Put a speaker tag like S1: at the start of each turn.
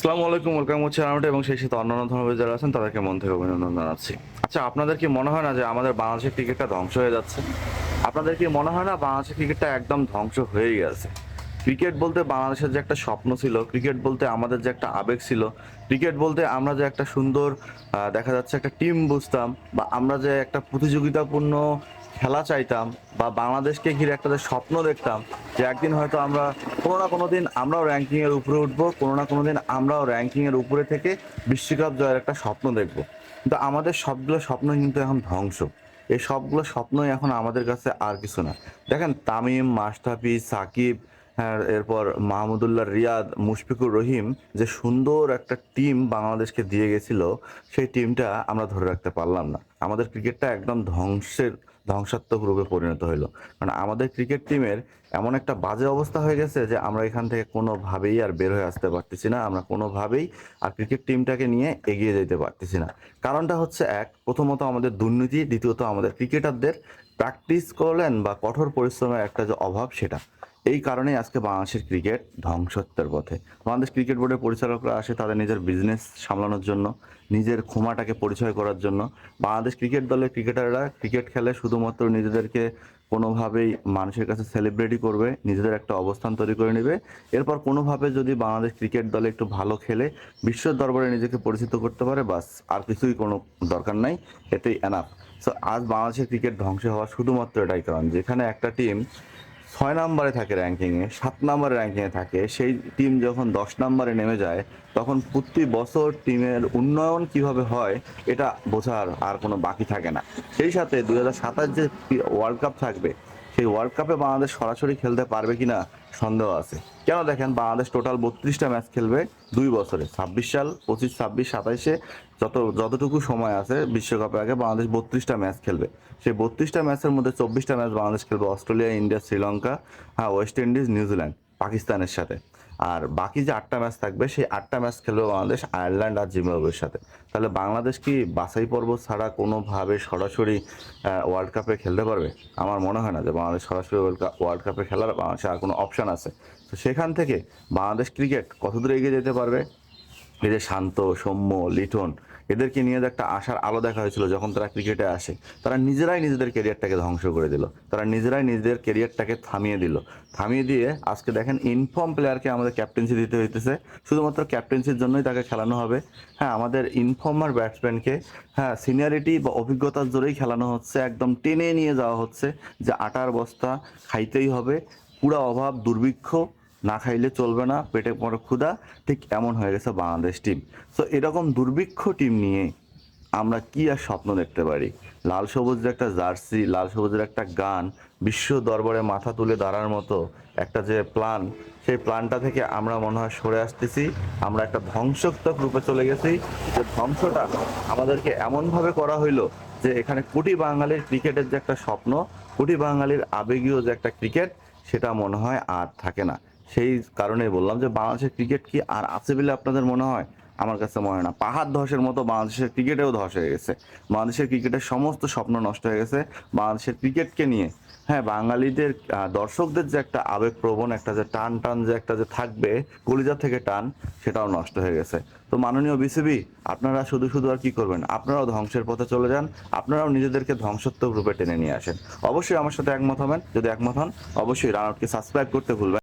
S1: আসসালামু আলাইকুম, ওয়েলকাম হচ্ছে রাউন্ড এবং সেই সাথে অন্যান্য ধর্মের যারা আছেন, তাদেরকে মন থেকে অভিনন্দন জানাচ্ছি। আচ্ছা আপনাদের কি মনে হয় না যে আমাদের বাংলাদেশের ক্রিকেটটা ধ্বংস হয়ে যাচ্ছে? আপনাদের কি মনে হয় না বাংলাদেশের ক্রিকেটটা একদম ধ্বংস হয়ে গেছে? ক্রিকেট বলতে বাংলাদেশের যে একটা স্বপ্ন ছিল, ক্রিকেট বলতে আমাদের যে একটা আবেগ ছিল, ক্রিকেট বলতে আমরা যে একটা সুন্দর দেখা যাচ্ছে একটা টিম বুঝতাম বা আমরা যে একটা প্রতিযোগিতাপূর্ণ খেলা চাইতাম বা বাংলাদেশকে ঘিরে একটা যে স্বপ্ন দেখতাম যে একদিন হয়তো আমরা কোনো না কোনো দিন আমরাও র্যাঙ্কিংয়ের উপরে উঠবো, কোনো না কোনো দিন আমরাও র্যাঙ্কিংয়ের উপরে থেকে বিশ্বকাপ জয়ের একটা স্বপ্ন দেখব। কিন্তু আমাদের সবগুলো স্বপ্ন কিন্তু এখন ধ্বংস। এই সবগুলো স্বপ্নই এখন আমাদের কাছে আর কিছু না। দেখেন তামিম মাস্টাফি সাকিব হ্যাঁ এরপর মাহমুদুল্লাহ, রিয়াদ, মুশফিকুর রহিম যে সুন্দর একটা টিম বাংলাদেশকে দিয়ে গেছিল, সেই টিমটা আমরা ধরে রাখতে পারলাম না। আমাদের ক্রিকেটটা একদম ধ্বংসের ধ্বংসাত্মক রূপে পরিণত হইল। কারণ আমাদের ক্রিকেট টিমের এমন একটা বাজে অবস্থা হয়ে গেছে যে আমরা এখান থেকে কোনোভাবেই আর বের হয়ে আসতে পারতেছি না। আমরা কোনোভাবেই আর ক্রিকেট টিমটাকে নিয়ে এগিয়ে যেতে পারতেছি না। কারণটা হচ্ছে এক, প্রথমত আমাদের দুর্নীতি, দ্বিতীয়ত আমাদের ক্রিকেটারদের প্র্যাকটিস করলেন বা কঠোর পরিশ্রমের একটা যে অভাব সেটা। এই কারণেই আজকে বাংলাদেশের ক্রিকেট ধ্বংসত্বের পথে। বাংলাদেশ ক্রিকেট বোর্ডের পরিচালকরা আসে তাদের নিজের বিজনেস সামলানোর জন্য, নিজের ক্ষমাটাকে পরিচয় করার জন্য। বাংলাদেশ ক্রিকেট দলের ক্রিকেটাররা ক্রিকেট খেলে শুধুমাত্র নিজেদেরকে কোনোভাবেই মানুষের কাছে সেলিব্রিটি করবে, নিজেদের একটা অবস্থান তৈরি করে নেবে। এরপর কোনোভাবে যদি বাংলাদেশ ক্রিকেট দলে একটু ভালো খেলে, বিশ্বের দরবারে নিজেকে পরিচিত করতে পারে, বাস আর কিছুই কোনো দরকার নাই, এতেই এনাফ সো আজ বাংলাদেশের ক্রিকেট ধ্বংস হওয়া শুধুমাত্র এটাই কারণ, যেখানে একটা টিম ছয় নম্বরে থাকে র্যাঙ্কিংয়ে সাত নম্বরে র্যাঙ্কিংয়ে থাকে, সেই টিম যখন দশ নম্বরে নেমে যায়, তখন প্রতি বছর টিমের উন্নয়ন কীভাবে হয়, এটা বোঝার আর কোনো বাকি থাকে না। সেই সাথে দু হাজার সাতাশ যে ওয়ার্ল্ড কাপ থাকবে সেই ওয়ার্ল্ড কাপে বাংলাদেশ সরাসরি খেলতে পারবে কিনা সন্দেহ আছে। কেন দেখেন, বাংলাদেশ টোটাল বত্রিশটা ম্যাচ খেলবে দুই বছরে, ছাব্বিশ সাল, পঁচিশ, ছাব্বিশ, সাতাইশে যত, যতটুকু সময় আছে বিশ্বকাপের আগে বাংলাদেশ বত্রিশটা ম্যাচ খেলবে। সেই বত্রিশটা ম্যাচের মধ্যে চব্বিশটা ম্যাচ বাংলাদেশ খেলবে অস্ট্রেলিয়া, ইন্ডিয়া, শ্রীলঙ্কা হ্যাঁ ওয়েস্ট ইন্ডিজ, নিউজিল্যান্ড, পাকিস্তানের সাথে। আর বাকি যে আটটা ম্যাচ থাকবে, সেই আটটা ম্যাচ খেলবে বাংলাদেশ, আয়ারল্যান্ড আর জিম্বাবুয়ের সাথে। তাহলে বাংলাদেশ কি বাছাই পর্ব ছাড়া কোনোভাবে সরাসরি ওয়ার্ল্ড কাপে খেলতে পারবে? আমার মনে হয় না যে বাংলাদেশ সরাসরি ওয়ার্ল্ড কাপ ওয়ার্ল্ড কাপে খেলার বাংলাদেশে আর কোনো অপশান আছে। তো সেখান থেকে বাংলাদেশ ক্রিকেট কতদূর এগিয়ে যেতে পারবে? এই যে শান্ত, সৌম্য, লিটন এদেরকে নিয়ে একটা আশার আলো দেখা হয়েছিল যখন তারা ক্রিকেটে আসে, তারা নিজেরাই নিজেদের কেরিয়ারটাকে ধ্বংস করে দিল। তারা নিজেরাই নিজেদের কেরিয়ারটাকে থামিয়ে দিল। থামিয়ে দিয়ে আজকে দেখেন ইনফর্ম প্লেয়ারকে আমাদের ক্যাপ্টেন্সি দিতে হইতেছে। শুধুমাত্র ক্যাপ্টেন্সির জন্যই তাকে খেলানো হবে। হ্যাঁ আমাদের ইনফর্মার ব্যাটসম্যানকে হ্যাঁ সিনিয়রিটি বা অভিজ্ঞতার জোরেই খেলানো হচ্ছে। একদম টেনে নিয়ে যাওয়া হচ্ছে যে আটার বস্তা খাইতেই হবে। পুরা অভাব, দুর্ভিক্ষ না খাইলে চলবে না, পেটে পড়ে ক্ষুধা, ঠিক এমন হয়ে গেছে বাংলাদেশ টিম সো এরকম দুর্ভিক্ষ টিম নিয়ে আমরা কি আর স্বপ্ন দেখতে পারি? লাল সবুজের একটা জার্সি, লাল সবুজের একটা গান, বিশ্ব দরবারে মাথা তুলে দাঁড়ার মতো একটা যে প্ল্যান সেই প্ল্যানটা থেকে আমরা মনে হয় সরে আসতেছি। আমরা একটা ধ্বংসাত্মক রূপে চলে গেছি। যে ধ্বংসটা আমাদেরকে এমনভাবে করা হইল যে এখানে কোটি বাঙালির ক্রিকেটের যে একটা স্বপ্ন, কোটি বাঙালির আবেগীয় যে একটা ক্রিকেট, সেটা মনে হয় আর থাকে না। সেই কারণেই বললাম যে বাংলাদেশের ক্রিকেট কি আর আছে বলে আপনাদের মনে হয়? আমার কাছে মনে হয় না। পাহাড় ধসের মতো বাংলাদেশের ক্রিকেটেও ধস হয়ে গেছে। বাংলাদেশের ক্রিকেটের সমস্ত স্বপ্ন নষ্ট হয়ে গেছে। বাংলাদেশের ক্রিকেটকে নিয়ে হ্যাঁ বাঙালিদের দর্শকদের যে একটা আবেগপ্রবণ একটা যে টান টান যে একটা যে থাকবে, কলিজা থেকে টান, সেটাও নষ্ট হয়ে গেছে। তো মাননীয় বিসিবি আপনারা শুধু শুধু আর কি করবেন? আপনারাও ধ্বংসের পথে চলে যান। আপনারাও নিজেদেরকে ধ্বংসাত্মক রূপে টেনে নিয়ে আসেন। অবশ্যই আমার সাথে একমত হবেন। যদি একমত হন, অবশ্যই রানআউটকে সাবস্ক্রাইব করতে ভুলবেন